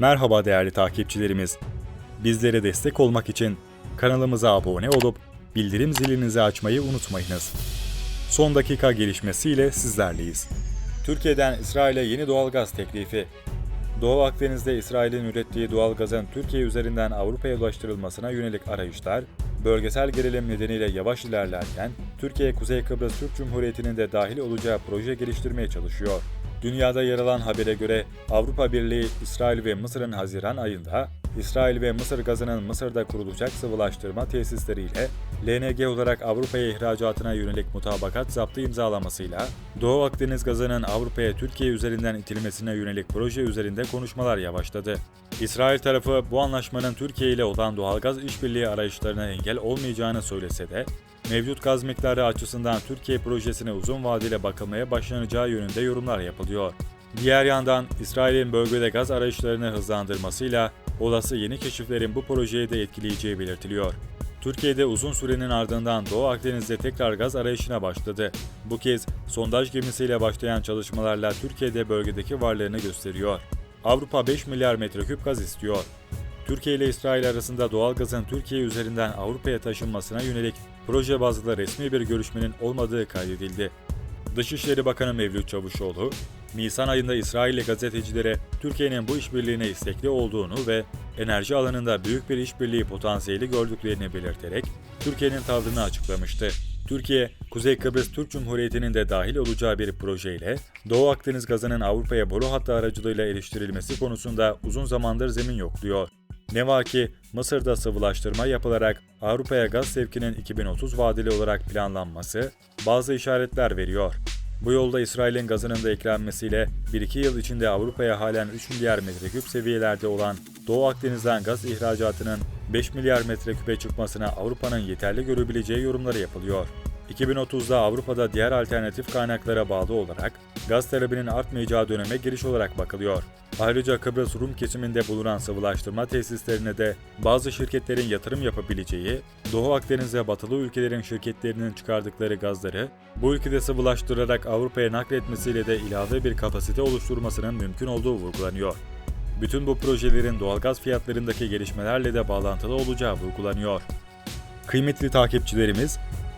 Merhaba değerli takipçilerimiz. Bizlere destek olmak için kanalımıza abone olup bildirim zilinizi açmayı unutmayınız. Son dakika gelişmesiyle sizlerleyiz. Türkiye'den İsrail'e yeni doğalgaz teklifi. Doğu Akdeniz'de İsrail'in ürettiği doğalgazın Türkiye üzerinden Avrupa'ya ulaştırılmasına yönelik arayışlar, bölgesel gerilim nedeniyle yavaş ilerlerken, Türkiye Kuzey Kıbrıs Türk Cumhuriyeti'nin de dahil olacağı proje geliştirmeye çalışıyor. Dünyada yer alan habere göre Avrupa Birliği, İsrail ve Mısır'ın Haziran ayında İsrail ve Mısır gazının Mısır'da kurulacak sıvılaştırma tesisleriyle LNG olarak Avrupa'ya ihracatına yönelik mutabakat zaptı imzalamasıyla Doğu Akdeniz gazının Avrupa'ya Türkiye üzerinden itilmesine yönelik proje üzerinde konuşmalar yavaşladı. İsrail tarafı bu anlaşmanın Türkiye ile olan doğalgaz işbirliği arayışlarına engel olmayacağını söylese de mevcut gaz miktarı açısından Türkiye projesine uzun vadeli bakılmaya başlanacağı yönünde yorumlar yapılıyor. Diğer yandan İsrail'in bölgede gaz arayışlarını hızlandırmasıyla olası yeni keşiflerin bu projeyi de etkileyeceği belirtiliyor. Türkiye'de uzun sürenin ardından Doğu Akdeniz'de tekrar gaz arayışına başladı. Bu kez sondaj gemisiyle başlayan çalışmalarla Türkiye'de bölgedeki varlığını gösteriyor. Avrupa 5 milyar metreküp gaz istiyor. Türkiye ile İsrail arasında doğalgazın Türkiye üzerinden Avrupa'ya taşınmasına yönelik proje bazlı resmi bir görüşmenin olmadığı kaydedildi. Dışişleri Bakanı Mevlüt Çavuşoğlu, Nisan ayında İsrailli gazetecilere Türkiye'nin bu işbirliğine istekli olduğunu ve enerji alanında büyük bir işbirliği potansiyeli gördüklerini belirterek Türkiye'nin tavrını açıklamıştı. Türkiye, Kuzey Kıbrıs Türk Cumhuriyeti'nin de dahil olacağı bir projeyle Doğu Akdeniz gazının Avrupa'ya boru hattı aracılığıyla eriştirilmesi konusunda uzun zamandır zemin yokluyor. Ne var ki Mısır'da sıvılaştırma yapılarak Avrupa'ya gaz sevkinin 2030 vadeli olarak planlanması bazı işaretler veriyor. Bu yolda İsrail'in gazının da eklenmesiyle 1-2 yıl içinde Avrupa'ya halen 3 milyar metreküp seviyelerde olan Doğu Akdeniz'den gaz ihracatının 5 milyar metreküpe çıkmasına Avrupa'nın yeterli görebileceği yorumları yapılıyor. 2030'da Avrupa'da diğer alternatif kaynaklara bağlı olarak gaz talebinin artmayacağı döneme giriş olarak bakılıyor. Ayrıca Kıbrıs Rum kesiminde bulunan sıvılaştırma tesislerine de bazı şirketlerin yatırım yapabileceği, Doğu Akdeniz ve batılı ülkelerin şirketlerinin çıkardıkları gazları bu ülkede sıvılaştırarak Avrupa'ya nakletmesiyle de ilave bir kapasite oluşturmasının mümkün olduğu vurgulanıyor. Bütün bu projelerin doğalgaz fiyatlarındaki gelişmelerle de bağlantılı olacağı vurgulanıyor. Kıymetli takipçilerimiz,